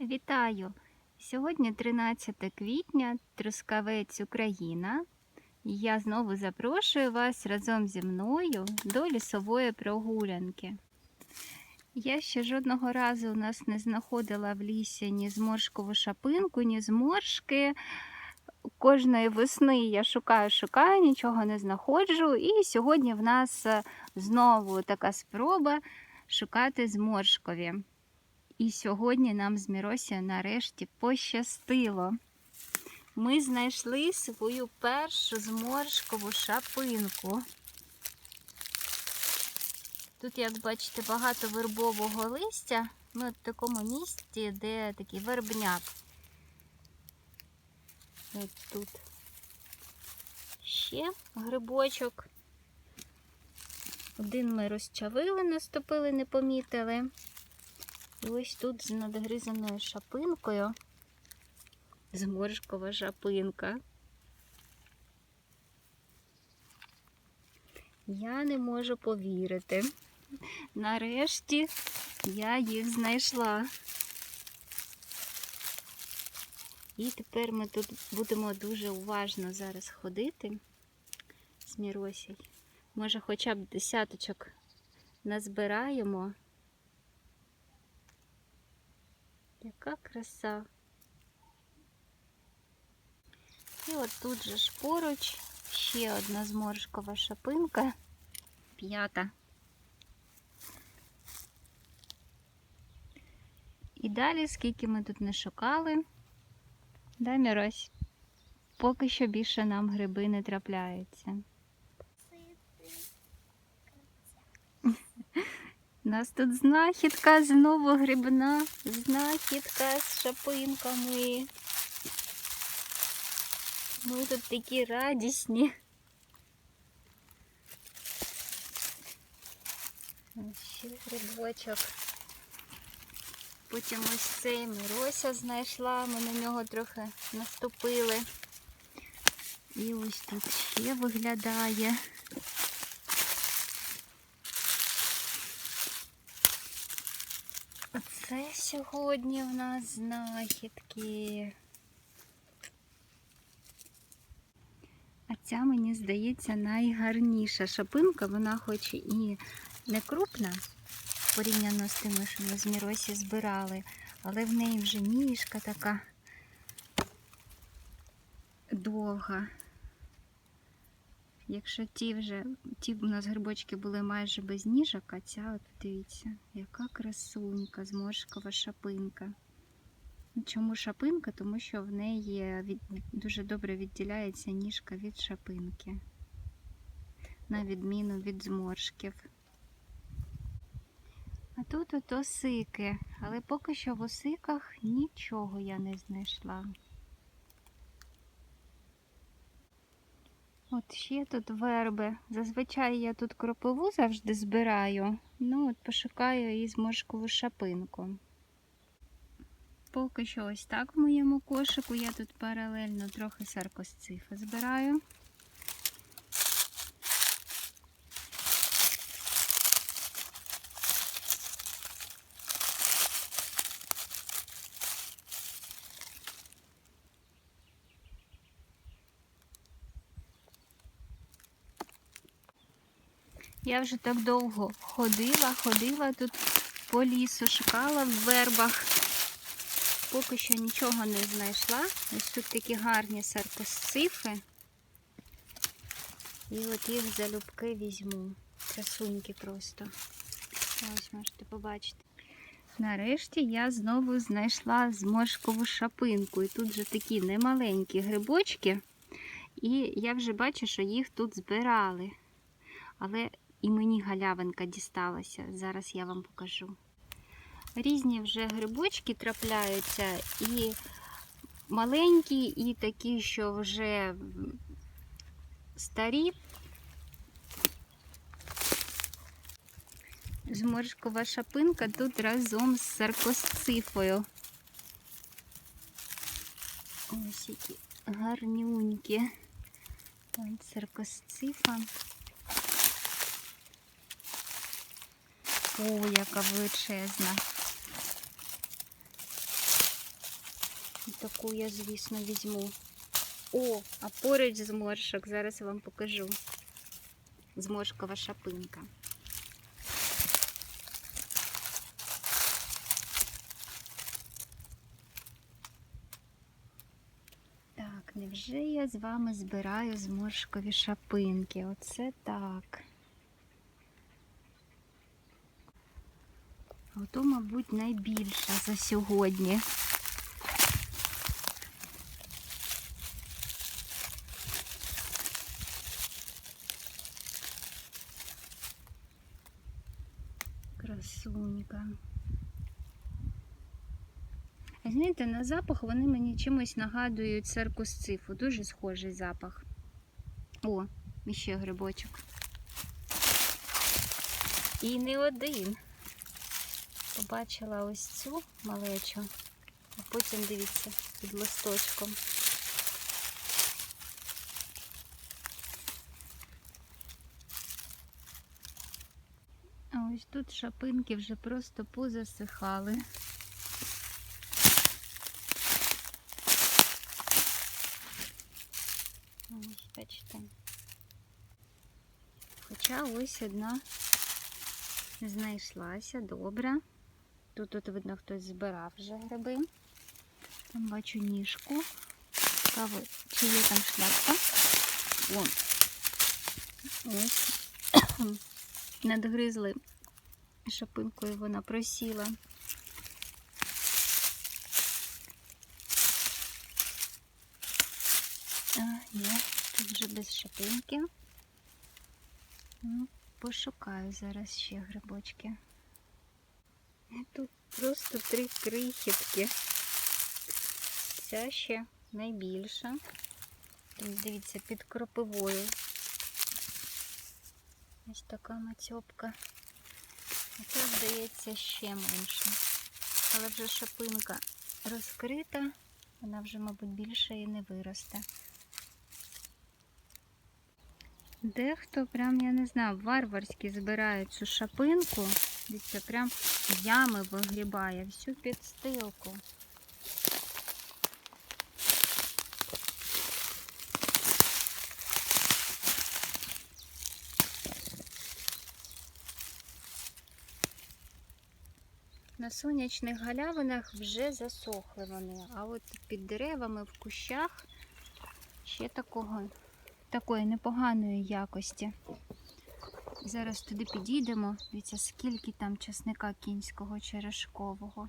Вітаю! Сьогодні 13 квітня, Трускавець, Україна. Я знову запрошую вас разом зі мною до лісової прогулянки. Я ще жодного разу у нас не знаходила в лісі ні зморшкову шапинку, ні зморшки. Кожної весни я шукаю, шукаю, нічого не знаходжу. І сьогодні в нас знову така спроба шукати зморшкові. І сьогодні нам з Міросі нарешті пощастило. Ми знайшли свою першу зморшкову шапинку. Тут, як бачите, багато вербового листя. Ми от в такому місці, де такий вербняк. От тут ще грибочок. Один ми розчавили, наступили, не помітили. І ось тут з надгризаною шапинкою зморшкова шапинка. Я не можу повірити. Нарешті я їх знайшла. І тепер ми тут будемо дуже уважно зараз ходити з Міросій. Може, хоча б десяточок назбираємо. Яка краса. І от тут же ж поруч ще одна зморшкова шапинка, п'ята. І далі, скільки ми тут не шукали, да, Мірось? Поки що більше нам гриби не трапляються. У нас тут знахідка знову грибна, знахідка з шапинками. Ми тут такі радісні. Ще грибочок. Потім ось цей Мирося знайшла, ми на нього трохи наступили. І ось тут ще виглядає. Оце сьогодні в нас знахідки. А ця, мені здається, найгарніша шапинка. Вона хоч і не крупна, порівняно з тими, що ми з Міросі збирали, але в неї вже ніжка така довга. Якщо ті вже, ті у нас грибочки були майже без ніжок, а ця, от дивіться, яка красунька, зморшкова шапинка. Ну, Чому шапинка? Тому що в неї від, дуже добре відділяється ніжка від шапинки, на відміну від зморшків. А тут от осики, але поки що в осиках нічого я не знайшла. От ще тут верби. Зазвичай я тут кропиву завжди збираю. Ну, от пошукаю її зморшкову шапинку. Поки що ось так в моєму кошику. Я тут паралельно трохи саркосцифа збираю. Я вже так довго ходила, ходила тут по лісу, шукала в вербах. Поки що нічого не знайшла. Ось тут такі гарні саркосцифи. І от їх залюбки візьму. Красуньки просто. Ось можете побачити. Нарешті я знову знайшла зморшкову шапинку. І тут вже такі немаленькі грибочки. І я вже бачу, що їх тут збирали. Але і мені галявинка дісталася. Зараз я вам покажу. Різні вже грибочки трапляються, і маленькі, і такі, що вже старі. Зморшкова шапинка тут разом з саркосцифою. Ось які гарнюнькі. Саркосцифа. О, яка величезна. Таку я, звісно, візьму. О, а поруч зморшок, зараз я вам покажу. Зморшкова шапинка. Так, невже я з вами збираю зморшкові шапинки? Оце так. Ото, мабуть, найбільша за сьогодні. Красунька. Знаєте, на запах вони мені чимось нагадують циркусцифу. Дуже схожий запах. О, іще грибочок. І не один. Побачила ось цю малечу, а потім дивіться під листочком. А ось тут шапинки вже просто позасихали. Ось, бачите. Хоча ось одна знайшлася, добре. Тут, тут видно, хтось збирав вже гриби. Там бачу ніжку. Цікаво, чи є там шляпка. Вон. Ось. Надгризли шапинкою вона просіла. А, ні, тут вже без шапинки. Ну, пошукаю зараз ще грибочки. Тут просто три крихітки. Ця ще найбільша. Там, дивіться, під кропивою. Ось така мацьопка. А це, здається, ще менше. Але вже шапинка розкрита, вона вже, мабуть, більше і не виросте. Дехто прям, я не знаю, варварськи збирає цю шапинку. Дивіться, прям ями вигрібає всю підстилку. На сонячних галявинах вже засохли вони, а от під деревами в кущах ще такого, такої непоганої якості. Зараз туди підійдемо. Дивіться, скільки там часника кінського черешкового.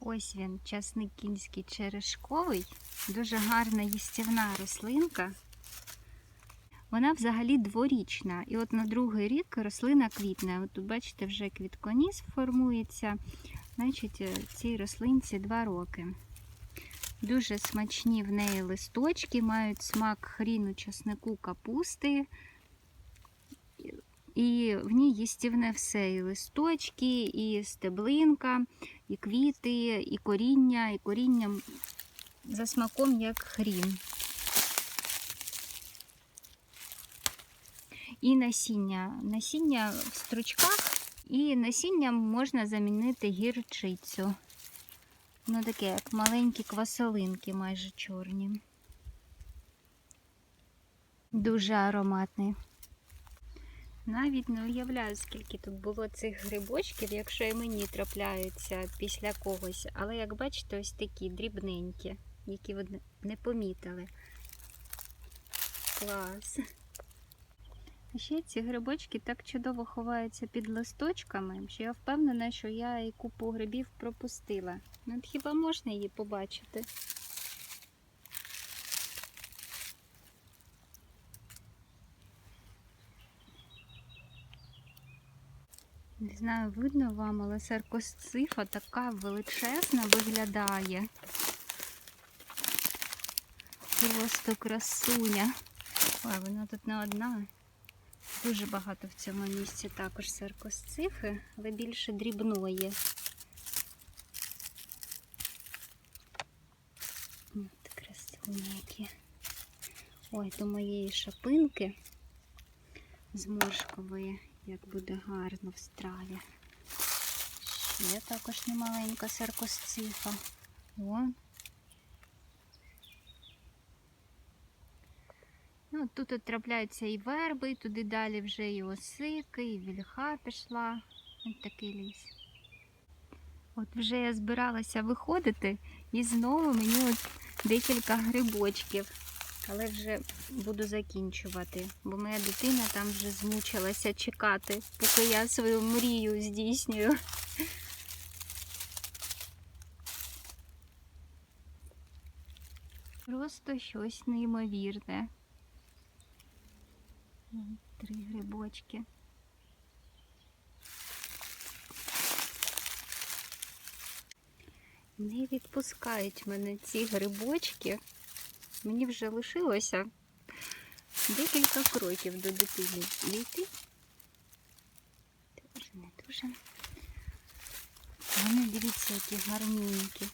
Ось він, часник кінський черешковий. Дуже гарна їстівна рослинка. Вона взагалі дворічна. І от на другий рік рослина квітне. От тут, бачите, вже квітконіс формується. Значить, е, цій рослинці 2 роки. Дуже смачні в неї листочки, мають смак хріну, часнику, капусти. І в ній їстівне все. І листочки, і стеблинка, і квіти, і коріння, і коріння за смаком як хрін. І насіння. Насіння в стручках, і насінням можна замінити гірчицю. Ну, таке, як маленькі квасолинки, майже чорні. Дуже ароматний. Навіть не уявляю, скільки тут було цих грибочків, якщо і мені трапляються після когось. Але, як бачите, ось такі дрібненькі, які ви не помітили. Клас. Ще ці грибочки так чудово ховаються під листочками, що я впевнена, що я і купу грибів пропустила. Ну, от хіба можна її побачити? Не знаю, видно вам, але саркосцифа така величезна виглядає. Просто красуня. Ой, вона тут не одна. Дуже багато в цьому місці також саркосцифи, але більше дрібної. От красуні які. Ой, до моєї шапинки зморшкової, як буде гарно в страві. Є також немаленька саркосцифа. О. Ну, Тут трапляються і верби, і туди далі вже і осики, і вільха пішла. Ось такий ліс. От вже я збиралася виходити, і знову мені от декілька грибочків. Але вже буду закінчувати, бо моя дитина там вже змучилася чекати, поки я свою мрію здійснюю. Просто щось неймовірне. Три грибочки. Не відпускають мене ці грибочки. Мені вже лишилося декілька кроків до дитини дійти. Дуже не дуже. Вони дивіться, які гарненькі.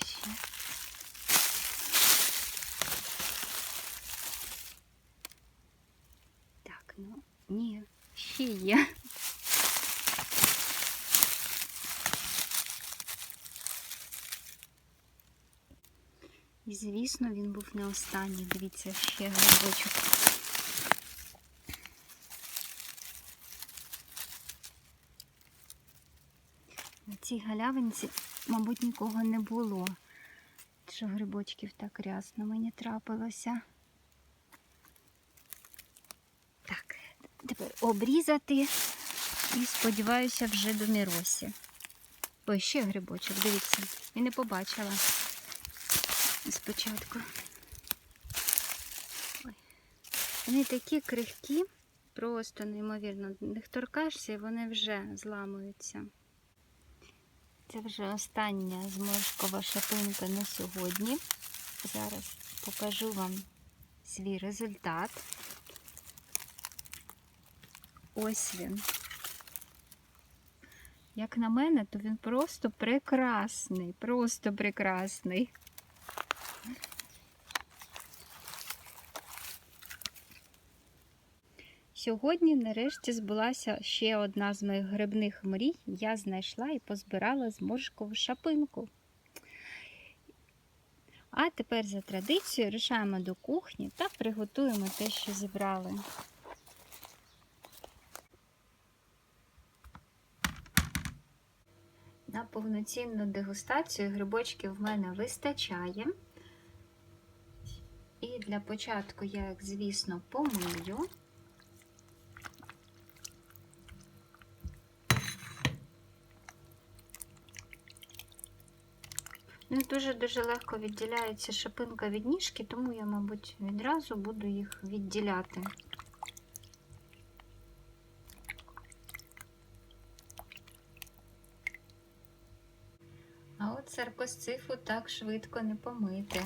Ось ще. Так, ну ні, ще є. І звісно, він був не останній. Дивіться, ще грибочок. На цій галявинці, мабуть, нікого не було. Що грибочків так рясно мені трапилося. Так, тепер обрізати і сподіваюся вже до Міросі. Ой, ще грибочок, дивіться, і не побачила спочатку. Ой. Вони такі крихкі, просто неймовірно. Їх торкаєшся і вони вже зламуються. Це вже остання зморшкова шапинка на сьогодні. Зараз покажу вам свій результат. Ось він. Як на мене, то він просто прекрасний, просто прекрасний. Сьогодні, нарешті, збулася ще одна з моїх грибних мрій. Я знайшла і позбирала зморшкову шапинку. А тепер за традицією рушаємо до кухні та приготуємо те, що зібрали. На повноцінну дегустацію грибочків в мене вистачає. І для початку я їх, звісно, помию. Ну дуже-дуже легко відділяється шипинка від ніжки, тому я, мабуть, відразу буду їх відділяти. А от саркосцифу так швидко не помити.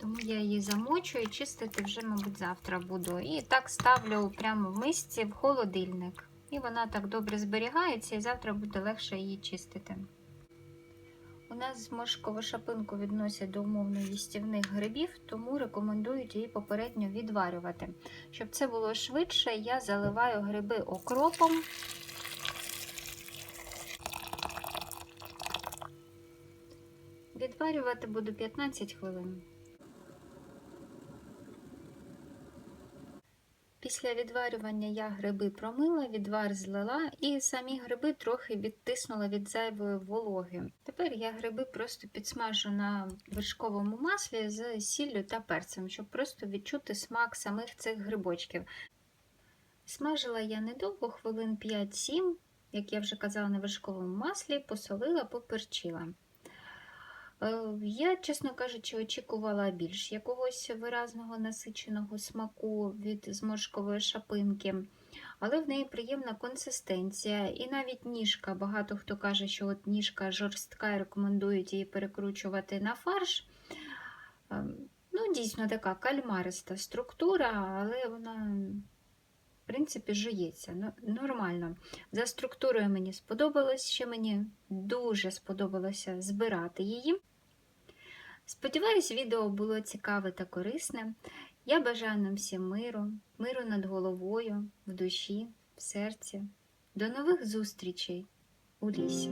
Тому я її замочу і чистити вже, мабуть, завтра буду. І так ставлю прямо в мисці в холодильник. І вона так добре зберігається, і завтра буде легше її чистити. У нас зморшкову шапинку відносять до умовно їстівних грибів, тому рекомендують її попередньо відварювати. Щоб це було швидше, я заливаю гриби окропом. Відварювати буду 15 хвилин. Після відварювання я гриби промила, відвар злила і самі гриби трохи відтиснула від зайвої вологи. Тепер я гриби просто підсмажу на вершковому маслі з сіллю та перцем, щоб просто відчути смак самих цих грибочків. Смажила я недовго, хвилин 5-7, як я вже казала, на вершковому маслі, посолила, поперчила. Е, Я, чесно кажучи, очікувала більш якогось виразного насиченого смаку від зморшкової шапинки, але в неї приємна консистенція і навіть ніжка. Багато хто каже, що от ніжка жорстка і рекомендують її перекручувати на фарш. Е, Ну, Дійсно така кальмариста структура, але вона, в принципі, жується ну, нормально. За структурою мені сподобалось, ще мені дуже сподобалося збирати її. Сподіваюсь, відео було цікаве та корисне. Я бажаю нам всім миру, миру над головою, в душі, в серці. До нових зустрічей у лісі.